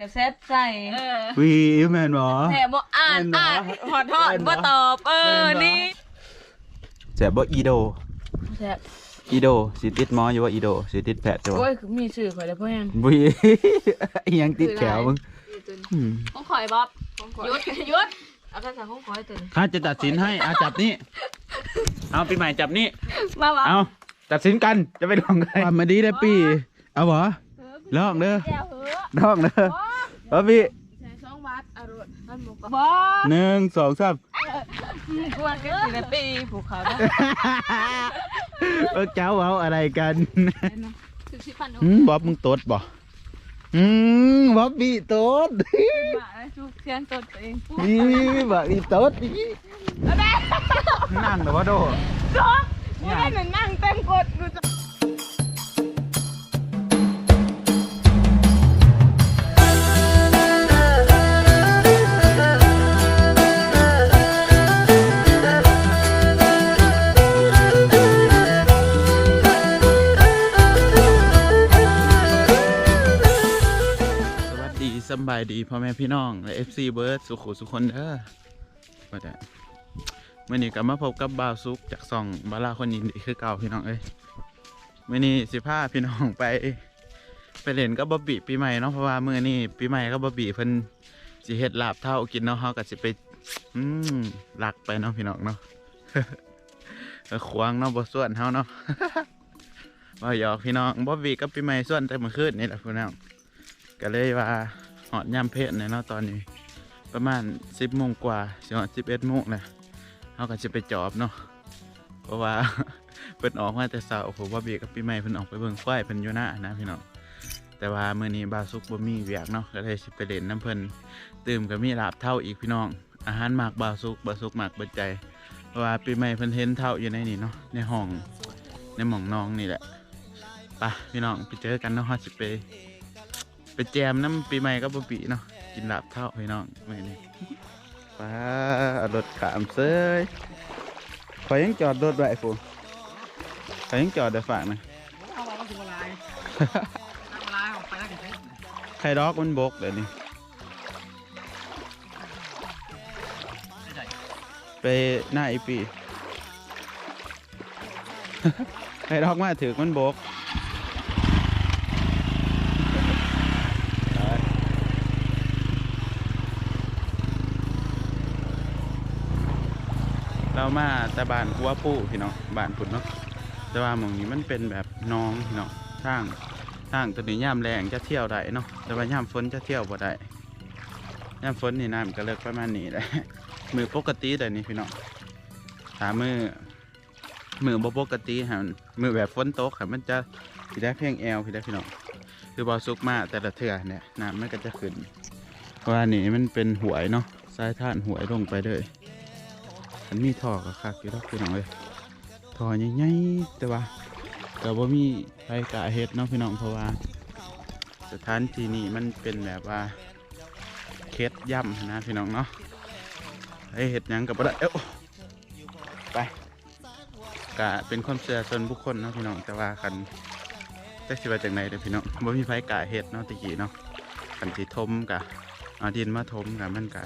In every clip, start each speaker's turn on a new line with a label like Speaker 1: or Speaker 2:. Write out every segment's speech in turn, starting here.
Speaker 1: กับแซดใส่
Speaker 2: เออ
Speaker 3: วีแม่นบ่
Speaker 1: แถมบ่อ่าน
Speaker 3: แม่นบ่
Speaker 1: อ่านหอดทอด
Speaker 3: แม่นบ่
Speaker 1: บ่ตอบ เออ
Speaker 3: แม่นบ่
Speaker 1: นี่
Speaker 3: แซ่บบ่อีโด
Speaker 1: แซ่บ
Speaker 3: อีโดสิติดหมออยู่ว่าอีโดสิติดแพทย์จ้ะ
Speaker 1: โอ้
Speaker 3: วะ
Speaker 1: ยคือมีชื่อข่อยแล้วพ่อยัง
Speaker 3: วีอิหยังติดแขวมึงอืม
Speaker 1: ของข่อยบ๊อบหยุดหยุดเอากระสังของข่อยตัวนี้
Speaker 3: ข้าจะตัดสินให้เอาจับนี่เอาปีใหม่จับนี่
Speaker 1: มาบ๊อบ
Speaker 3: เอาตัดสินกันจะไปลองกันความมาดีได้ปี เอาเหรอลองเด้อ
Speaker 1: แก้วเหอะ
Speaker 3: ลองเด้อเอาพี่
Speaker 1: ใส่สองวัดอร่อยท่านบอกว่าบ๊อบ
Speaker 3: หนึ่งสองสาม
Speaker 1: กวนกันสิละปีผูกเขาเนาะ
Speaker 3: เออเจ้าเอาอะไรกัน
Speaker 1: สิบสิบพัน
Speaker 3: หืมบ๊อบมึงตดบ่อืมบ๊อบบี้ตด
Speaker 1: บาททุกเทียนตัวเอง
Speaker 3: นี่บ๊อบบี้ตดนี่นั่งแต่ว่าโด
Speaker 1: ไม่ได้หนึ่งนั่งเต็มกดดูจะ
Speaker 3: สบายดีพ่อแม่พี่น้อง และ FC เบิร์ดสุขุสุคนเด้อว่าแต่เมื่อนี้ก็มาพบกับบ่าวซุกจากซองบาลาคนยินดีคือเก่าพี่น้องเอ้ยเมื่อนี้สิพาพี่น้องไป ไปเล่นกับบอบบี้ปีใหม่เนาะเพราะว่ามื่อนี้ปีใหม่กับบอบบี้เพิ่นสิเฮ็ดลาบเท่ากินเนาะเฮาก็สิไปอืมหลักไปเนาะพี่น้องเนาะเออควางเนาะบ่ส่วนเฮาเนาะว่าหยอกพี่น้องบอบบี้กับปีใหม่ส่วนแต่เมื่อคืนนี่แหละพี่น้องก็เลยว่า หอดยามเพศเนี่ยเนาะตอนนี้ ประมาณสิบโมงกว่าสิหอดสิบเอ็ดโมงเลยเขาก็จะไปจอบเนาะเพราะว่าเพิ่นออกมาแต่เช้าผมว่าเบียกับปีใหม่เพิ่นออกไปเบิ่งควายเพิ่นอยู่หน้านะพี่น้องแต่ว่ามื้อนี้บาวสุกบ่มีเวียกเนาะก็เลยสิไปเล่นน้ำเพิ่นตื่มก็มีลาบเท่าอีกพี่น้อง อาหารหมากบาวสุกบาวสุกหมากเบิดใจเพราะว่าปีใหม่เพิ่นเห็นเท่าอยู่ในนี่เนาะในห้องในหม่องน้องนี่แหละไปพี่น้องไปเจอกันเนาะฮอสิไปไป แจมน้ำปีใหม่ก็บ่ปีเนาะกินลาบเท่าพี่น้องมื้อนี้ป้ารถขามเซยขอยังจอดรถไว้ฟูขอยังจอดได้ฝากนะ
Speaker 2: เอาไว้ก็ถึงเวลาเวลาออกไปแล้วถึง
Speaker 3: ใครดอกมันบกเดี๋ยวนี้ไปหน้าอีปีใครดอกมาถือมันบก เรามาแต่บานกัวปู้พี่น้องบานพุ่นเนาะแต่ว่าหมองนี้มันเป็นแบบน้องพี่น้องทางทางตัวนี้ย่ามแรงจะเที่ยวได้เนาะแต่ว่าย่ามฝนจะเที่ยวบ่ได้ย่ามฝนนี่น้ำก็เลิกประมาณนี้แหละมือปกติแต่นี่พี่น้องถามมือมือบ่ปกติฮะมือแบบฝนตกค่ะมันจะสิได้เพียงแอลพี่ได้พี่น้องคือบอสุกมาแต่ละเทื่อเนี่ยน้ำมันก็จะขึ้นเพราะว่านี่มันเป็นหวยเนาะสายท่านหวยลงไปเลย มันมีท่อกับคักอยู่แล้วพี่น้องเลยท่อใหญ่ๆแต่ว่าก็บ่มีไฟกะเฮ็ดเนาะพี่น้องเพราะว่า สถานที่นี้มันเป็นแบบว่าเคสย่ำนะพี่น้องเนาะไอเฮ็ดยังกับบ่ได้เอ้าไปกะเป็นความเชื่อส่วนบุคคลเนาะพี่น้องแต่ว่าคันจักสิว่าจังไดเด้อพี่น้องบ่มีไฟกะเฮ็ดเนาะตะกี้เนาะคันสิทมกะเอาดินมาทมกะมันกะ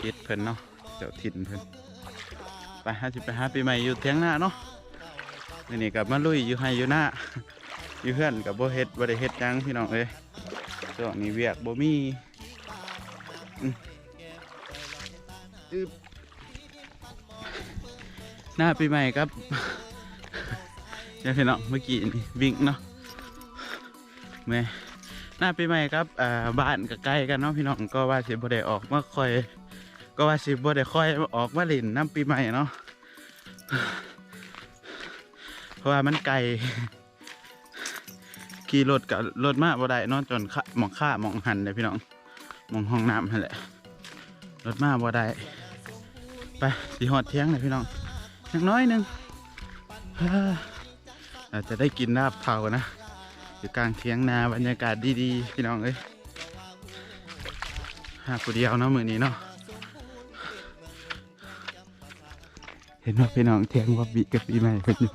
Speaker 3: คิดเพิ่นเนาะเจ้าถิ่นเพิ่น ไปหาสิไปหาปีใหม่อยู่เทียงหน้าเนาะนี่นี่กับมาลุยอยู่ให้อยู่หน้าอยู่เพื่อนกับโบเฮ็ดบ่ได้เฮ็ดยังพี่น้องเอ้ยช่วงนี้เวียกบ่มีอึบหน้าปีใหม่ครับเดี๋ยพี่น้องเมื่อกี้นี่วิ่งเนาะแม่หน้าปีใหม่ครับอ่าบ้านก็ใกล้กันเนาะพี่น้องก็ว่าเสิบ่ได้ออกมาคอย ก็ว่าสิบ่ได้ค่อยออกมาเล่นน้ำปีใหม่เนาะเพราะว่ามันไกลขี่รถกับรถมาบ่ได้นาะจนหมองค่ามองหันเลยพี่น้องมองห้องน้ำนั่นแหละรถมาบ่ได้ไปสีหอดเที่ยงเลยพี่น้องอย่างน้อยหนึ่งออาจจะได้กินลาบเผานะอยู่กลางเที่ยงนาบรรยากาศดีๆพี่น้องเอ้ยหาผู้เดียวเนาะมือนี้เนาะ เห็นว่าพี่น้องเทียงว่าบีกับปีใหม่เพิ่นอยู่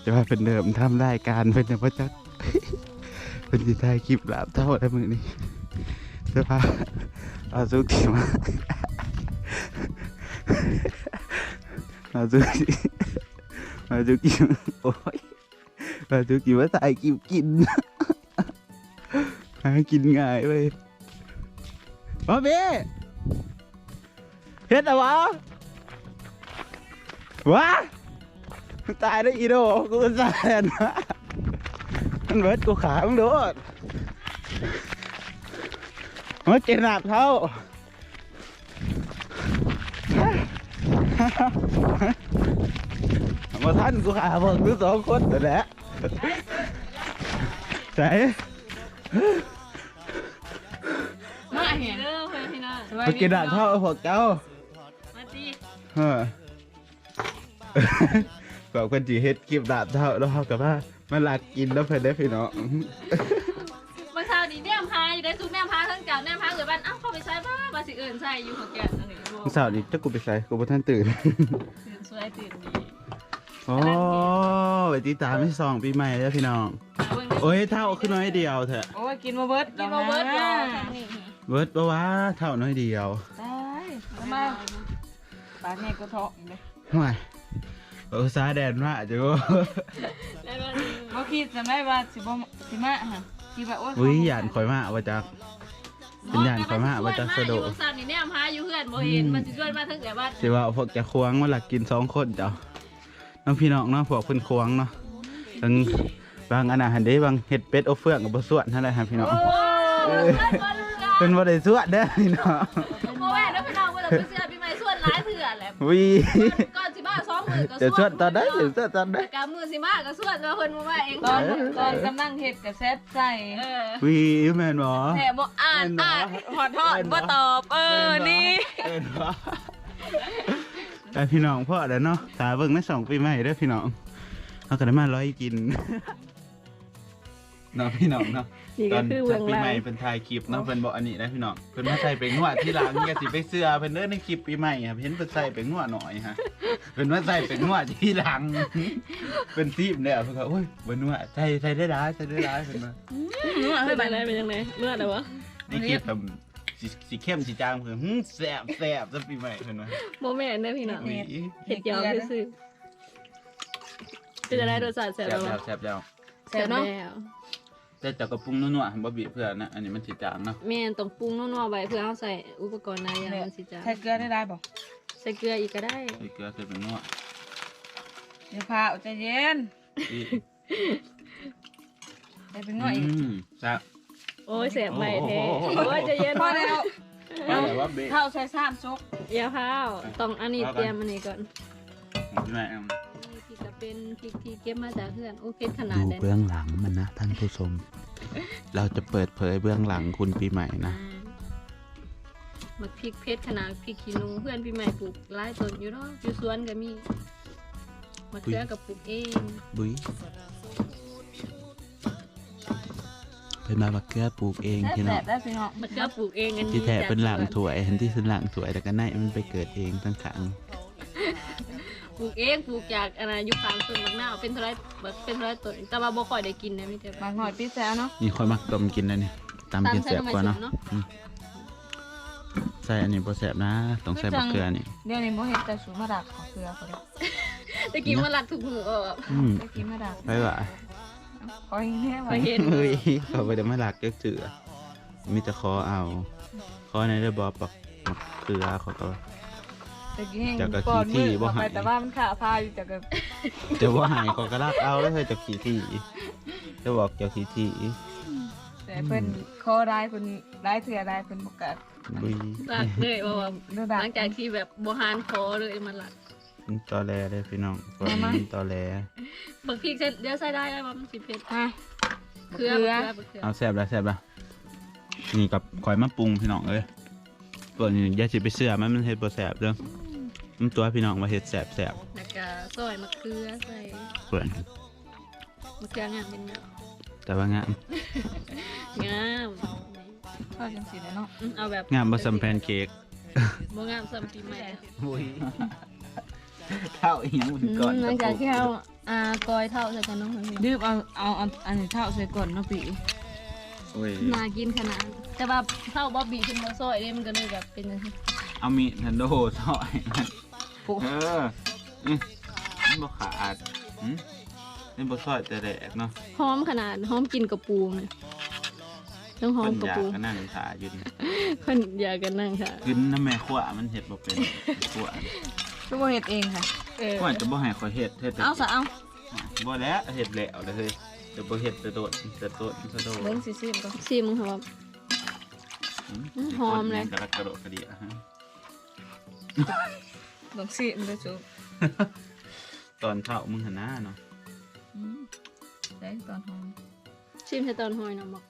Speaker 3: แต่ว่าเป็นเดิมทำได้การเพิ่นจะว่าจักเพิ่นสิถ่ายคลิปลาบเท่าได้มือนี้สื้อผ้าเอาซุกิมาเอาซุกิเอาซุกิมาโอ้ยเอาซุกิมาใส่กินกินหากินง่ายเว้ยมาเบ้เฮ็ดอะไรวะ วะตายได้วอีโดกูสาดนะมันเบิดกูขามึงโดด mới trên nạp thâu mà thân của hà vợ cứ gió khuất rồi đấy đấy
Speaker 2: มาเห็น
Speaker 1: เด้อเพื่อนพี่น้อง
Speaker 3: mà trên nạp thâu hoặc cháu
Speaker 1: มาจี
Speaker 3: Ờ. cậu con chỉ hết kịp đạp thâu đâu cả ba mà lạc kín đâu phải đấy phải nó
Speaker 1: บางคราวนี้แนมพาอยู่ได้ซุกแนมพาทั้งเก่าแนมพาเกิดบ้านอ้าวเข้าไปใช้บ้าบาสิเอิญใส่อยู่ของแกอันนี้บ่
Speaker 3: sao đi chắc cô bị say cô bắt thân ตื่น
Speaker 1: ตื่นสวยตื่นดี
Speaker 3: โอ้ไปตีตามที่สองปีใหม่แล้วพี่น้อง
Speaker 1: เอาเบิ่งเด้อ
Speaker 3: โอ้ยเท่าขึ้นน้อยเดียวเถอะ
Speaker 2: โอ้ยกินมาเบิด
Speaker 1: กินมาเบิร์ดรอทางนี้
Speaker 3: เบิร์ดปะวะเท่าน้อยเดียว
Speaker 2: ตายเอามาปลาเนี่ยก็เทาะอีกเลย
Speaker 3: ทำไม เออซาแดนว่าจะก็
Speaker 1: ได้บ้าน
Speaker 2: บ่คิดจำได้ว่าสิบ่สิมาฮะคิดว่าโอ้ย
Speaker 3: อุ้ยหยานข่อยมาว่าจักเป็นญาณข่อยมาว่าจะสะดวก
Speaker 1: อยู่บางสามนี่แนมพาอยู่เพื่อนบ่เห็นมันสิชวนมาทั้งแต่บ้าน
Speaker 3: สิว่าพวกจะควงมาหลักกินสองคนเจ้าน้องพี่น้องเนาะพวกเพิ่นควงเนาะบางบางอันอาหารเด้บางเห็ดเป็ดอบเฟืองกับบ่ส่วนเท่าไหร่ครับพี่น้อง
Speaker 1: โอ้ยเพื่อนบ่รู้กัน
Speaker 3: เพิ่นบ่ได้ส่วนเด้อพี่น้อง
Speaker 1: โมแม่แล้วพี่น้องเวลาไปเสื้อพี่ไม่ส่วนร้ายเถื่อนแหละ
Speaker 3: อุ้ย
Speaker 1: ก่อนสิ มาซ้อมมือก็
Speaker 3: เดี๋ยวส่วนตอนได้เดี๋ยวส่วนตอนได้
Speaker 1: แต่การมือสิมาก็ส่วนแล้วเพิ่นบ่มาเอง
Speaker 2: ตอนตอนกำลังเฮ็ดกับแซดใส่
Speaker 1: เออ
Speaker 3: อุ้ยแม่นบ่
Speaker 1: แถบ่อ่านอ่านหอดทอดบ่ตอบ เออนี่
Speaker 3: เอ็นบ่แต่พี่น้องพ่อเด้อเนาะตาเบิ่งในสองปีใหม่เด้อพี่น้องเฮาก็ได้มาร้อยกินเนาะพี่น้องเนาะ
Speaker 1: นี่
Speaker 3: ต
Speaker 1: ก็
Speaker 3: อน
Speaker 1: คือ
Speaker 3: จั
Speaker 1: เบื้
Speaker 3: ด
Speaker 1: อง
Speaker 3: ปี
Speaker 1: หลัง
Speaker 3: ใหม่เป็นถ่ายคลิปเนาะเพิ่นบอกอันนี้นะพี่น้องเพิ่นมาใส่เป็นนวดที่หลังก็สิไปเสื้อเพิ่นเด้อในคลิปปีใหม่ครับเห็นเพิ่นใส่เป็นนวดหน่อยฮะเพิ่นมาใส่เป็นนวดที่หลังเป็นทีมเนี่ยเพิ่นก็โอ้ยบ่นวดใส่ใส่ได้หลายใส่ได้หลายเพิ่นว่า
Speaker 1: เป็นยังไงเป็นยังไงเมื่อไหร่วะ
Speaker 3: ในคลิปแบบสิสิเข้มสิจางเพิ่นหึแซ่บแซ่บซะปีใหม่เพิ่นว่า
Speaker 1: โมแม่นเด้อพี่น้อง
Speaker 3: อุ้ย
Speaker 1: เห็ดยาวซื่อๆเป็นอะไรรสชาติแซ่
Speaker 3: แซ่
Speaker 1: บบแล้ว
Speaker 3: แล้วแซ่บแล้ว
Speaker 1: แซ่บแล้ว
Speaker 3: แต่เจากระปรุงนัวๆบ่บีบเพื่อนนะอันนี้มันสิจางเนาะ
Speaker 1: แม่นต้องปรุงนัวๆไว้เพื่อเอาใส่อุปกรณ์หลายอย่างมันสิจ้า
Speaker 2: ใส่เกลือได้ได้บ่
Speaker 1: ใส่เกลืออีกก็ได้
Speaker 3: ใส่เกลือใส่เป็นนัว
Speaker 2: เดี๋ยวพาเอาใจเย็น
Speaker 3: อี
Speaker 2: ใส่เป็นง่อยอีก
Speaker 3: อืมแซ่บ
Speaker 1: โอ้ยแซ่บใหม่แท้
Speaker 3: โอ้โห
Speaker 1: โอ้ยใจะเย็น
Speaker 2: พอแล้ว
Speaker 3: แต่ว่าเบะ
Speaker 2: เท่าใส่ซ้ำซุก
Speaker 1: อย่าพาวต้องอันนี้เตรียมอันนี้ก่อน
Speaker 3: แม่อืม
Speaker 1: นี่พริกก็เป็นพริกที่เก็บมาจากเพื่อนโอ้เผ็ดขนาด
Speaker 3: ดู
Speaker 1: เลย
Speaker 3: เบื้องหลังมันนะท่านผู้ชม เราจะเปิดเผยเบื้องหลังคุณปีใหม่นะ
Speaker 1: มักพริกเพชรขนาดพริกขี้หนูเพื่อนพี่ใหม่ปลูกหลายต้นอยู่เนาะอยู่สวนก็มีมะเขือกับปลูกเอง
Speaker 3: บุ้ยเป็นมาบักเกือปลูกเองพี่น้
Speaker 2: แซ่
Speaker 3: อง
Speaker 2: บได้พี่น้อง
Speaker 1: มะเขือปลูกเองอันนี้
Speaker 3: ที่แท้เป็นหลัง
Speaker 1: จากส
Speaker 3: ถวยเห็นที่เป็นหลังถวยแต่ก็ในมันไปเกิดเองตั้งขัง
Speaker 1: วน ปลูกเองปลูกจากอันนั้นอยู่ข้างต้นมะนาวเป็นเท่าไรแบบเป็นเท่าไรต้นแต่ว่าบ่ค่อยได้กินนะมีแต่
Speaker 2: บางหน่อยพี่แซวเนาะ
Speaker 3: นี่ค่อยมักต้มกินนะนี่ตำกินแสบกว่าเนาะ
Speaker 1: ตำใส่หน่อไม้สดเนาะ
Speaker 3: อืมใส่อันนี้บ่แสบนะต้องใส่บักเกลือนี่
Speaker 2: เดี๋ยวนี้บ่เห็นแต่สูมาดักของเกลือเขาเลย
Speaker 1: ตะกี้มันรักทุกมือออก
Speaker 3: อืม
Speaker 2: ไปกินมาดัก
Speaker 3: ไปว่ะ
Speaker 2: คอยแห้ง
Speaker 1: ไป
Speaker 2: ไว้
Speaker 1: เห็น
Speaker 3: เฮ้ยเขาไปแต่ไม่หลักเก็กเจือมีแต่คอเอาคอในได้บอปักมักเกลือเขาก็
Speaker 2: ตะกี้แห้ง
Speaker 3: จากกะ
Speaker 2: ก่อน
Speaker 3: ขี้
Speaker 2: มื
Speaker 3: ที่
Speaker 2: อ
Speaker 3: บ่
Speaker 2: เข้าไป
Speaker 3: หาย
Speaker 2: แต่ว่ามันขาพาอยู่จากกะ
Speaker 3: จะว่าหายเขาก็รักเอาแล้วเธอจะขี่ที่จะบอกเจ้าขี่ที่
Speaker 2: แต่เพิ่นคอได้เพิ่นได้เถื่อได้เพิ่นบ่กัด
Speaker 3: บุย
Speaker 1: รักเลยว่าว่า
Speaker 2: ดู
Speaker 1: ห
Speaker 2: ดัก
Speaker 1: ลังจากที่แบบบ่หานคอเลยมันรัก
Speaker 3: ตอแลเลยพี่น้องคน
Speaker 2: มามา
Speaker 3: ตอแล
Speaker 1: บางพริกเสร็จเดี๋ยวใส่ได้แล้วว่ามันสิเผ็ด
Speaker 2: ฮะ
Speaker 1: เกลือ
Speaker 2: เกลือ
Speaker 1: เกลือเกลือ
Speaker 3: เอาแซ่บแล้วแซ่บแล้วนี่กับคอยมาปรุงพี่น้องเอ้ยตัวนี้อย่าสิไปเชื่อมันมันเฮ็ดบ่แซ่บเด้อ มันตัวพี่น้องว่าเฮ็ดแซ่บแซ่บ
Speaker 1: แล้วก็ซอยมะเขือใส่
Speaker 3: เพื่อน
Speaker 1: มะเขืองามเป็นแบบ
Speaker 3: แต่ว่างาม
Speaker 1: งาม
Speaker 2: ทอดจังซี่เนาะ
Speaker 1: อืมเอาแบบ
Speaker 3: งามบ่ซัมแพนเค้ก
Speaker 1: บ่งามซ้ำปีใหม่
Speaker 3: บุยข้าวอีหยังมันก่อน
Speaker 1: หลังจากที่เราอ่ากอยเท่าใส่กันเน้องคนนี้
Speaker 2: ดืบเอาเอาเอาอันนี้เท่าใส่ก่อนเนาะปี
Speaker 3: โอ้อ้ย
Speaker 1: น่ากินขนาดนั้นแต่ว่าเท่าบ๊อบบี้ขึ้นมาซอยเด้มันก็เลยแบบเป็นจังซี่
Speaker 3: เอามีดทันโดซอย เอออืมมันบ่ขาดอืมนี่บ่ซอยแต่แดกเนาะ
Speaker 1: หอมขนาดหอมกินกระปูนะต้องหอ
Speaker 3: ค
Speaker 1: ม
Speaker 3: น
Speaker 1: กระ
Speaker 3: อยาก
Speaker 1: ปู
Speaker 3: ก็นั่งถ่ายอยู่นี่
Speaker 1: คนอยากกันนั่งค่ะ
Speaker 3: กินน้ำแม่ขวามันเฮ็ดบ่เป็นขวา
Speaker 2: ก็บ่เฮ็ดเองค่ะ
Speaker 1: เออ
Speaker 3: ขวาจะบ่ให้ขอยเฮ็ดเฮ็ดแต่
Speaker 1: เอาซะเอา
Speaker 3: บ่แล้วเฮ็ดแล้วเลยเฮ้ยจะบ่เฮ็ดแต่โดดแต่โดดแต่โดด
Speaker 2: เบิ่งสิซิมก่อน
Speaker 1: ชิมหอมอืมหอมเลย
Speaker 3: กระกระโดดกระเดียฮะ
Speaker 2: เบิ่งซิมเด้อจุก
Speaker 3: ตอนเช้ามึงหันหน้าเนาะ
Speaker 2: อืมได้ตอนหอม
Speaker 1: ชิมใส่ตอนหอยนะบอก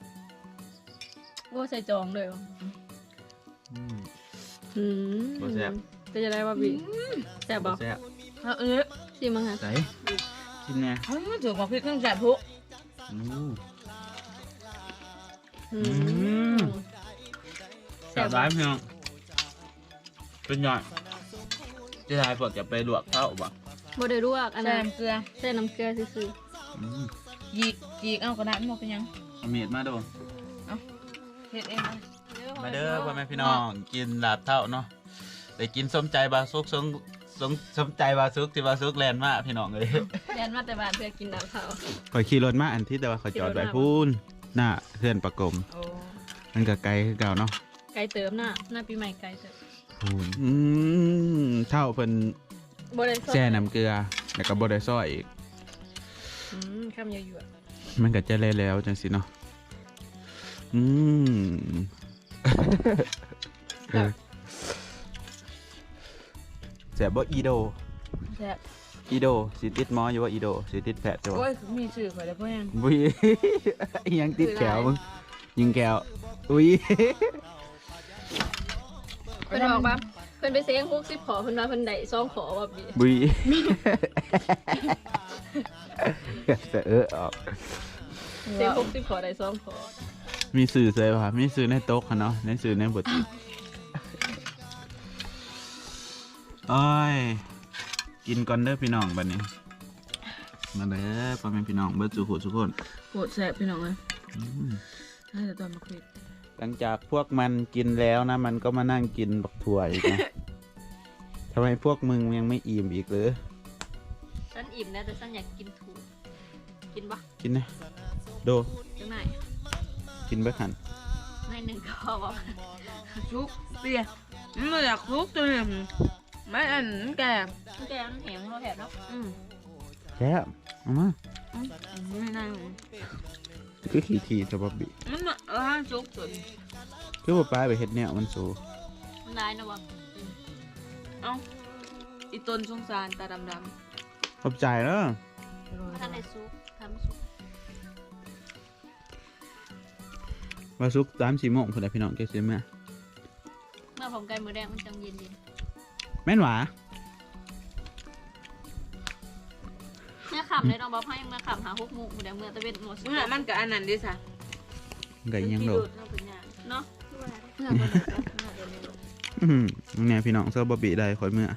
Speaker 1: ว่าใส่จองเลยวะ
Speaker 3: อืม
Speaker 1: อืม
Speaker 3: บ่แซ่บ
Speaker 1: จะจะได้ว่าบีแซ่บบอก
Speaker 3: แซ่บ
Speaker 2: เอาเอ้ย
Speaker 1: ชิมมั้งคะ
Speaker 3: ไหนกินแน่
Speaker 2: เฮ้ยมันจุกมาพริกน้ำจัดพุ
Speaker 3: อู้
Speaker 1: อื
Speaker 3: ม
Speaker 1: ม
Speaker 3: แซ่บร้ายพี่น้องเป็นหน่อย จะได้พวกจะไปลวกข้าวบ่
Speaker 1: บ่ได้ลวกอัน
Speaker 2: ใส่
Speaker 1: นั้น
Speaker 2: น้ำเกลือ
Speaker 1: ใส่น้ำเกลือซื่อ
Speaker 3: อืม
Speaker 2: ยีกยีกเอาก็ได้มันบ่เป็นหยัง
Speaker 3: เอามีดมาดู
Speaker 2: เฮ็ดเองนะ
Speaker 3: มาเด้อพ่อแม่พี่น้องกินลาบเท่าเนาะได้กินสมใจบาซุกสมสมสมใจบาซุกที่บาซุกแลนด์มาพี่น้องเลย
Speaker 1: ๆแดนมาแต่บ้านเพื่อกินน้ำเขา
Speaker 3: ข่อยขี่รถมาอันที่แต่ว่าข่อยจอดไว้พูนหน้าเพื่อนประกม
Speaker 2: โอ้
Speaker 3: มันก็ไกลคือเก่าเนาะ
Speaker 1: ไก่เติมหน้าหน้าปีใหม่ไก่เติม
Speaker 3: พูนอืมเท่าเพิ่น
Speaker 1: บ่ได้ซอย
Speaker 3: แช่น้ำเกลือ แล้วก็บ่ได้ซอยอีก
Speaker 1: อืมคำเยอะๆ
Speaker 3: มันก็จะแล้วแล้วจังสิเนาะ อืม เออ แสบบ่อีโด
Speaker 2: แซ่บ
Speaker 3: อีโดสิติดหมออยู่ว่าอีโดสิติดแผลจ้ะ
Speaker 2: โอ้
Speaker 3: วะ
Speaker 2: ยมีชื่อข่อยแล้วเพิ่นยัง
Speaker 3: บุยอิหยังติดแขวมึงยิงแขวอุ้ย
Speaker 1: เพิ่นบอกว่าเพิ่นไปเซ้งฮุกสิบขอเพิ่นว่าเพิ่นได้ซองขอว่าบี
Speaker 3: บุยแต่เออออก
Speaker 1: เซ้งฮุกสิบขอได้ซองขอ
Speaker 3: มีสื่อเซยป่ะมีสื่อในโต๊ะค่ะเนาะในสื่อในบทโอ้ย กินก่อนเด้อพี่น้องบัดนี้ มาเด้อพ่อแม่พี่น้องเบิดสุขุทุกคน
Speaker 2: โคตรแซ่บพี่น้องเอ้ย
Speaker 3: อืม
Speaker 2: ถ้าจะตอนมาคุย
Speaker 3: หลังจากพวกมันกินแล้วนะ มันก็มานั่งกินบักถั่วอีกนะ ทำไมพวกมึงยังไม่อิ่มอีกหรือ
Speaker 1: ฉันอิ่มแล้วแต่ฉันอยากกินถูกกินปะ
Speaker 3: กินนะ โด
Speaker 1: จังไหน
Speaker 3: กินเบิกหัน
Speaker 1: ในหนึ่งก็พอบอก
Speaker 2: ซุกเปียมันมาจากซุกตัวนี้ไม่อันนั้นแก
Speaker 1: แกมันแหงเราแถบเนาะ
Speaker 2: อืม
Speaker 3: แซ่บเอามา
Speaker 2: อืมไม่ได้
Speaker 3: คือขี้ทีจะบบบี้
Speaker 2: มันมาเออห้างซุกตัวนี้
Speaker 3: คือว่าปลาไปเฮ็ดเนี่ยมันสู
Speaker 1: มันได้นะวะ
Speaker 2: เอ้าอีต้นสงสารตาดำ
Speaker 3: ขอบใจเนาะ
Speaker 1: ถ้าท่านได้ซุปทำซุป
Speaker 3: ว่าซุกสามสี่โมงคนใดพี่น้องเก็ซื้อมา
Speaker 1: เมื่อผมไก่มือแดงมันจังเย็นดี
Speaker 3: แม่นหวา
Speaker 1: มื่อขับเลยน้องบอกให้เมื่อขับหาฮุกมุกมือแดงเมื่อตะเวนหมด
Speaker 2: ๆเมื่อมันกับอันนั้นดิสะ
Speaker 3: ไก่ยังโด
Speaker 2: ดเราเป็นยัง
Speaker 1: เนาะเมื่อเมื่อเมื่อเดี๋ยวนี้
Speaker 3: อื้อหือเนี่ยพี่น้องเซอร์บอบบี้ได้คอยเมื่อ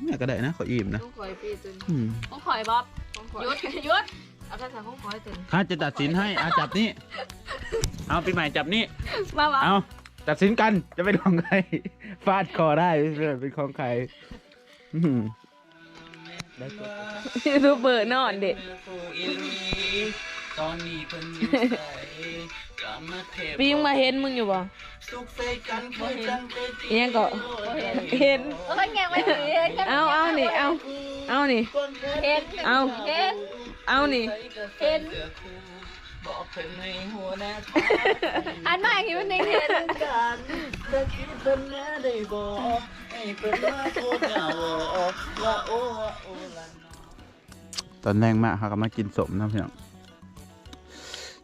Speaker 3: เมื่อก็ได้นะขออิ่มนะ
Speaker 2: ต้องคอยปีตึง
Speaker 3: อืม
Speaker 1: ต้องคอยบ๊อบ
Speaker 2: ต้องคอย
Speaker 1: หยุดหยุด
Speaker 2: เอากระถางต้องคอยตึง
Speaker 3: ข้าจะตัดสินให้อาจับนี่เอาปีใหม่จับนี่
Speaker 1: มาบ๊อบ
Speaker 3: เอาตัดสินกันจะเป็นของใครฟาดคอได้เป็นของใครอื้อหือได้กด
Speaker 2: ยูทูบเบอร์นอนเด็ก
Speaker 3: ตอนนี้เพิ่นอยู่ไสกลับมาเทพ
Speaker 2: ปีงมาเห็นมึงอยู่บ่
Speaker 3: สุขใส่กันคือกันไปที่
Speaker 2: อิหยังก็เห็น
Speaker 1: เอ้ยแงงไว้สิ
Speaker 2: เอาเอานี่เอาเอานี่
Speaker 1: เห็น
Speaker 2: เอา
Speaker 1: เห็น
Speaker 2: เอานี่
Speaker 1: เห็น
Speaker 3: บอกเพิ่นให้หัวหน้า
Speaker 1: อันใหม่ที่มันเห็น
Speaker 3: กันแต่คิดเพิ่นแน่ได้บอกให้เพิ่นมาโทษเจ้าว่าโอ้ว่าโอ้ละตอนแรกมากเขาก็มากินสมนะพี่น้อง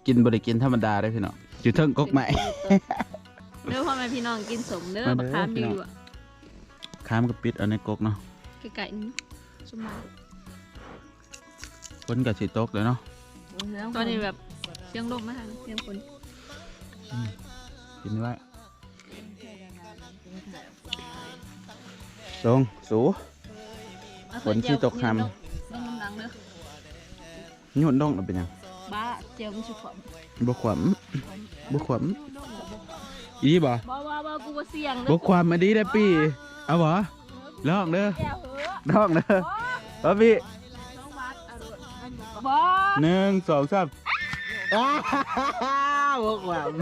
Speaker 3: กินบริกินธรรมดาได้พี่น้องอยู่เทิงกกใหม่
Speaker 1: เด้อพ่อแม่พี่น้องกินสมเด้อ
Speaker 3: มาเด้
Speaker 1: บั
Speaker 3: อก
Speaker 1: ขาม
Speaker 3: พี่
Speaker 1: ดี
Speaker 3: น้อง
Speaker 1: อยู่อะ
Speaker 3: ข้ามกับปิดเอาในกกเนาะ
Speaker 1: ไก่ๆนี่สมอง
Speaker 3: คนกับสีตกเลยเนาะ
Speaker 1: ตอนนี้แบบ เสียงลมมาทางเสียงฝน
Speaker 3: กินไว้ลงสูฝนที่ตกค่ำ
Speaker 1: ต้องกำลังเด้อ
Speaker 3: หยุ่นดงหรือเป็นหยัง
Speaker 1: บ้าเจียวมึงสุขม
Speaker 3: บ่ขวมบ่ขวมอีบ่
Speaker 1: บ่บ่บ่กูบ่เสี่ยง
Speaker 3: บ่ขวมมาดีได้อปีเอาบ่ลองเด้อ
Speaker 1: แก้วเหอะ
Speaker 3: ลองเด้อเอาพี่
Speaker 1: น้องวัดอร่อยบ่
Speaker 3: หนึ่งสองสาม อ้าวบ่ขวม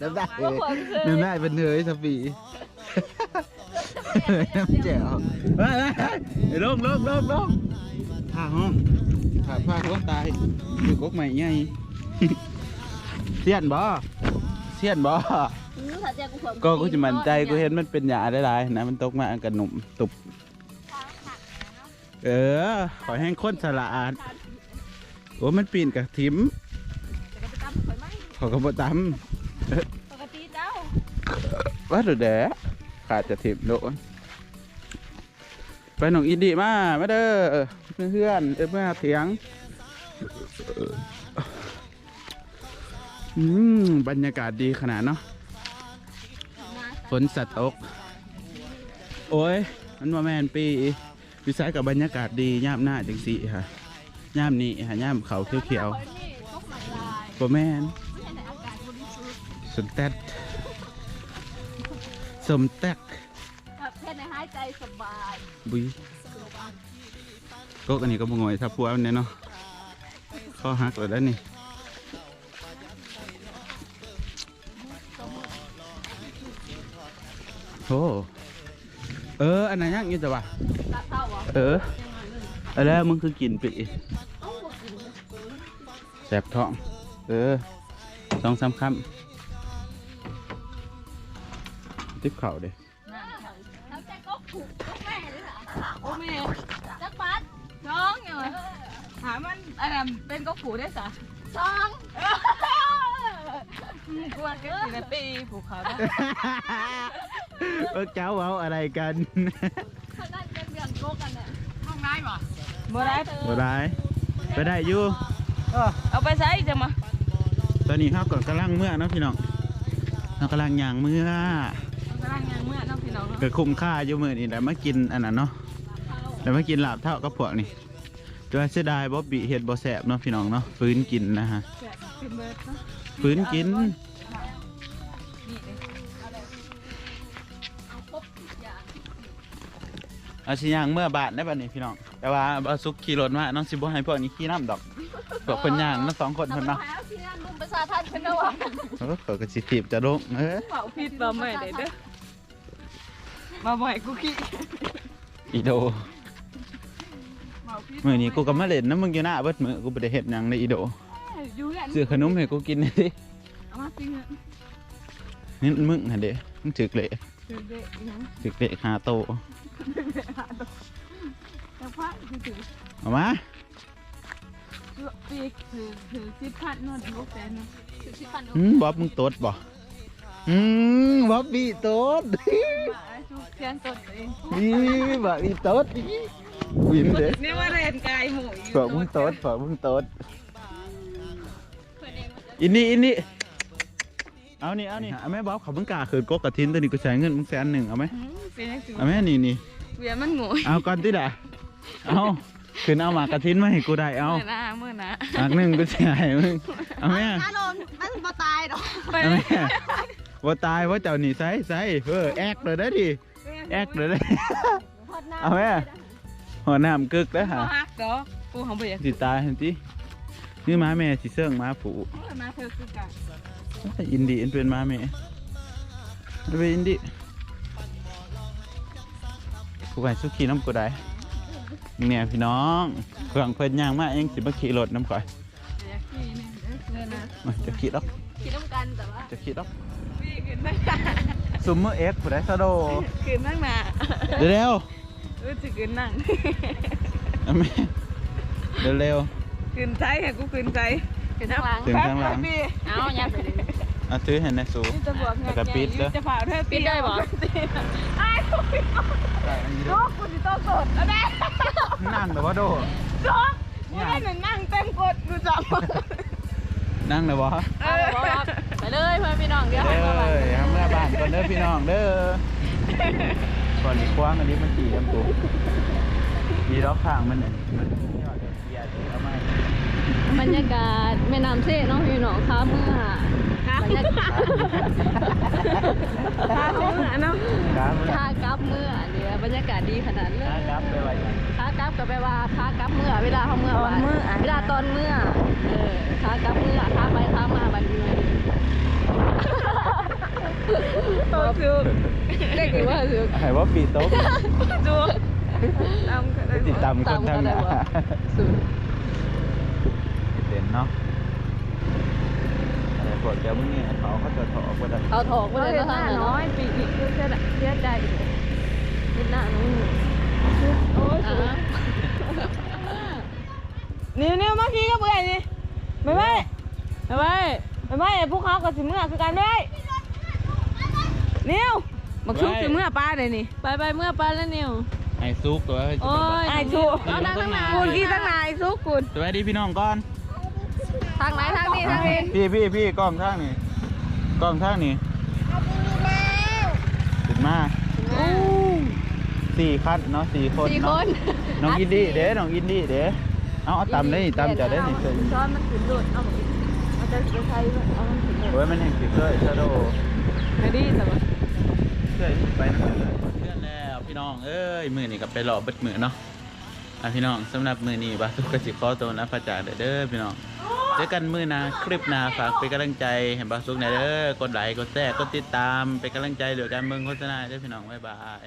Speaker 3: น้ำได้
Speaker 1: บ่ขวมคือ
Speaker 3: น้ำได้เป็นเฮยสปีน้ำแจ๋วเฮ้ยเฮ้ยเฮ้ยลงลงลงลงผ้าห้องผ้าผ้าหัวตายอยู่กกใหม่ใหญ่เสียนบ่เสียนบ่
Speaker 1: อือถ้าเจียวกูขวม
Speaker 3: ก็กูจะมั่นใจกูเห็นมันเป็นหยาได้หลายๆนะมันตกมาอันกระหนุ่มตุบเออขอให้คนสละอาดโอ้มันปีนกับทิม
Speaker 1: ข่อยไหม
Speaker 3: ขอกระบต
Speaker 1: ปกติเจ้าำ
Speaker 3: ว่าดูแดะขาดจะทิมโดนไปหนองอินดีมามาเด้อเพื่อนๆเอ้ยมาเถียง อืมบรรยากาศดีขนาดเนาะ ฝนสัตว์ตก โอ้ย มันว่าแมนปีวิสัยกับบรรยากาศดีย่ามหน้าจังสีค่ะย่ามนี้ค่ะย่ามเขาเขียว
Speaker 1: ข่อนี่ตกหลายลาย
Speaker 3: ๆบ่แมน
Speaker 1: สุทธิ์
Speaker 3: สมแตดสมแตก
Speaker 1: กับเพศในหายใจสบาย
Speaker 3: บุยก็อันนี้ก็บ่งอยถ้าพัวมันเนี่ยเนาะข้อหักเลยแล้วนี่โอ้เออ อันนั้นยังอยู่แต่ว่า
Speaker 1: ตาเศร้าเหรอ
Speaker 3: เออ
Speaker 1: ยังไงเลย
Speaker 3: เอะไรมึงคือกินปี
Speaker 1: เอ้าบ่กินเลย
Speaker 3: แสบท้อง เออสองสามคำ ติบเข่าเด้
Speaker 1: แล้วแต่ก็ถูกก็แม่เลยค่ะโอ้แม่จักปัดน้องอย่างไร
Speaker 2: หามันอันนั้นเป็นก็ผูได้สะ
Speaker 1: สอง
Speaker 2: กวนกันสินะปีผูเขาได้
Speaker 3: เออเจ้าเอาอะไรกัน
Speaker 1: ข้างนั้นเป็นเรื่องโกกันเนี่ย
Speaker 2: ห้องได้บ่บ่ได้
Speaker 3: บ่ได้ไปได้อยู่
Speaker 2: เอาไปใช้จะมา
Speaker 3: ตอนนี้เขาก่อนกำลังเมื่อเนาะพี่น้องเรากำลังย่างเมื่อ ก็คุ้มค่าอยู่มื้อนี้แหละมากินอันนั้นเนาะแล้วมากินลาบเท่ากับพวกนี่แต่ว่าเสียดายบ่บีเฮ็ดบ่แซ่บเนาะพี่น้องเนาะฟื้นกินนะฮะ
Speaker 2: แจกเป็นเบิร์ดเนาะ
Speaker 3: ฟื้นกิน
Speaker 2: นี่เลย
Speaker 1: เอาครบทุกอย่าง
Speaker 3: เอาสิย่างเมื่อบาทได้บัดนี้พี่น้อง แต่ว่าบ่สุกขี่รถมาเนาะสิบ่ให้พวกนี้ขี่น้ำดอกพวกเพิ่นย่างเนาะสองคนเพิ่นเนาะ
Speaker 1: ทำไมเอาที่นั่นลุงประสาท่านเป็นระหว่าง
Speaker 3: เออเขาก็สิถีบจะลงเออ
Speaker 2: เผาผิดบ่ใหม่ได้เด้อ มาบ่อยกูขี้
Speaker 3: อีโด
Speaker 2: เผาผิด
Speaker 3: มื้อนี้กูก็มาเล่นน้ำมึงอยู่หน้าเบิดมื้อกูบ่ได้เฮ็ดหยังเลยอีโด
Speaker 2: อยู่กัน
Speaker 3: ซื้อขนมให้กูกินหน่อยสิ
Speaker 2: เอามาสิเงิน
Speaker 3: นี่มึงหั่นเด้มึงถึกเละ
Speaker 2: ถือเด็กยัง
Speaker 3: ถึกเละคาโต
Speaker 2: แต่พระคือถือ
Speaker 3: เอามา
Speaker 2: ปีกถือถือสิบพันนวดลูกแสนเนาะ
Speaker 1: สิบสิบพัน
Speaker 3: อืมบ๊อบมึงโตดบ่อืมบ๊อบบี้โตด
Speaker 2: มาทุก เทียนสดเอง
Speaker 3: นี่บ๊อบบี้โตดวินเด้
Speaker 2: นี่ว่าเรนกายหมูอยู่
Speaker 3: บอกมึงโตดบอกมึงโตด
Speaker 1: เพื่อนเองมันจะ
Speaker 3: อินนี่อินนี่เอานี่เอานี่เอาแม่บ๊อบเขาเพิ่งกล้าคืนกกกระทินตัวนี้กูใช้เงินมึงแสนหนึ่งเอาไหม
Speaker 2: อืมเป็นยังไง
Speaker 3: เอาไหมนี่นี่
Speaker 2: เวียนมันโง่
Speaker 3: เอาก่อนติด่ะเอาคืนเอาหมากกระทินมาให้กูได้เอา
Speaker 2: เมื่อนะเมื่อนะ
Speaker 3: หมากหนึ่งกูใช้ให้มึงเอาไหม
Speaker 1: น่าโดนมันมาตายดอก
Speaker 2: ไป
Speaker 3: เอาไหมว่าตายว่าเจ้านี่ใส่ใส่เออแอกเลยได้ดิ แอกเลยได้
Speaker 1: พอดน้ำ
Speaker 3: เอาไหมหัวหน้ำกึกแล้ว
Speaker 2: บ่
Speaker 3: ฮะ
Speaker 2: ฮักดอกกูของบ่อยาก
Speaker 3: สิตายทันทีนี่ม้าแม่สิเสื่องม้าผู
Speaker 2: เมื่อมาเธอคือกัน
Speaker 3: อินดีอันเป็นม้าแม่เอาไปอินดีกูไปสุขีน้ำกูได้เนี่ยพี่น้องเพื่อนเพื่อนย่างมาเองสิมาขี่รถน้ำข่อย
Speaker 2: อยากขี่นี่เด้อเมื่อนะ
Speaker 3: มาจะขี่ดอก
Speaker 1: คิดน้ำกันแต่ว่า
Speaker 3: จะขี่ดอก
Speaker 2: พี่ขึ้นนั่ง
Speaker 3: ซุมเมอร์เอ็กผู้ใดซะโด
Speaker 2: ขึ้นนั่งหนา
Speaker 3: เดี๋ยวเร็ว
Speaker 2: เออจะขึ้นนั่ง
Speaker 3: ๆเอาแม่เดี๋ยวเร็ว
Speaker 2: ขึ้นใจให้กูขึ้นใจ
Speaker 1: คือทางหลัง
Speaker 3: ถึงข้างหลัง
Speaker 2: พี่
Speaker 1: เอาอย่าไปเลย
Speaker 3: เอาถือเห็นในสู
Speaker 2: นี่จะบวกเงิน
Speaker 3: แล้วก็ปิดเด้อ
Speaker 2: จะเผาเธอ
Speaker 1: ปิดได้บ่
Speaker 2: ไอ้ลูกลูกกูจะต้องกดแล้วแม่
Speaker 3: นั่งแต่ว่าโด
Speaker 2: ลูกกูได้หนึ่งนั่งเต็มกดกูจับ
Speaker 3: นั่งแต่ว่า
Speaker 2: เอ
Speaker 1: เอา
Speaker 2: อ
Speaker 1: บ่ครับ ไปเลยเพื่อนพี่น้องเดี๋ยว
Speaker 3: เด้
Speaker 1: ให้
Speaker 3: อ
Speaker 1: มาบ้าน
Speaker 3: ทำเมื่อบ้านก่อนเด้อพี่น้องเด้อก่อนนี้คว้างอันนี้มันขี่ลำตัวมีล็อกข้างมันเนี่ยมันเกียร์เอามา
Speaker 1: บรรยากาศแม่น้ำเซ่เน้องพี่น้องค่ะเมื่อ
Speaker 2: ค่ะ
Speaker 1: บรรยากาศ
Speaker 2: ค่ะเมื่อเนาะ
Speaker 3: ครับ
Speaker 1: ขากลับเมื่อเนี่ยบรรยากาศดีขนาดเลย
Speaker 3: ครับไปไว้
Speaker 1: ขากลับก็แปลว่าขากลับเมื่อเวลาเขาเมื่อ
Speaker 2: ตอนมื้ออะ
Speaker 1: เวลาตอนเมื่อเออขากลับเมื่อขาไปขามาบัดนี้
Speaker 2: โตคือ
Speaker 1: เรียกว่าคือ
Speaker 3: ให้ว่าปีโต๊ะ
Speaker 2: ดูตามกันได้
Speaker 3: ติดตามคนทางหน้า
Speaker 1: สุด
Speaker 3: เด่นเนาะอะไรพวกเดี๋ยวมึงเนี่ยเขาเขาจะถอดก็ได้
Speaker 1: เอาถอกไป
Speaker 2: ก็
Speaker 1: เลย
Speaker 2: เลย
Speaker 1: ก็
Speaker 2: หน้า
Speaker 1: ทำ
Speaker 2: น้
Speaker 1: น้
Speaker 2: อ
Speaker 1: อยย
Speaker 2: ปีอีกคือเสียดเสียใจอีก
Speaker 1: นิดหน้าน้อย
Speaker 2: โอ้ย
Speaker 1: อะ
Speaker 2: นิ้วนิ้วมาขี้ก็เบื่อนี่ไม่ไม่ไม่ไม่ ไม่ไม่พวกเขากับสิเมื่อคือกันด้วยนิ้วบักชุบสิเมื่อป้าเลยนี่
Speaker 1: ไปไปเมื่อไปแล้วนิว
Speaker 3: ไอ้ซุกตัว
Speaker 1: โอ้ย
Speaker 2: ไอ้ชู
Speaker 1: เอานั่งข้างหน้า
Speaker 2: คุณกี่ตั้งนายซุกคุณ
Speaker 3: สวัสดีพี่น้องก่อน
Speaker 1: ทางไหนทางนี้ทางนี้
Speaker 3: พี่พี่พี่กล้องทางนี่กล้องทางนี่ติดมาสี่คันเนาะสี่คน
Speaker 1: สี่ค
Speaker 3: เนาะ
Speaker 1: น
Speaker 3: น้องอินดี้เด้น้องอินดี้เด้เอาเอาตำได้นี่ตำจะได้นี่เสร็จ
Speaker 2: ช้อนมันถึงหลุดเอาหมด มันจะใช้เอามันถึงหลุด
Speaker 3: โอ้ยมันแห่งสิเคยชาโด
Speaker 2: ไม่ดีแต่ว่า
Speaker 3: เคยไปนั่นเลยเพื่อนแล้วพี่น้องเอ้ยมือนี่กับไปรอเบิดมือเนาะอะพี่น้องสำหรับมือนี้บาสุกกสิขอตัวนะพระจ่าเด้อเด้อพี่น้องเจอกันมือหนาคลิปหนาฝากเป็นกำลังใจให้บาสุกหน่อยเด้อกดไลค์กดแชร์กดติดตามเป็นกำลังใจเหลือการเมืองโฆษณาเด้อพี่น้องบ๊ายบาย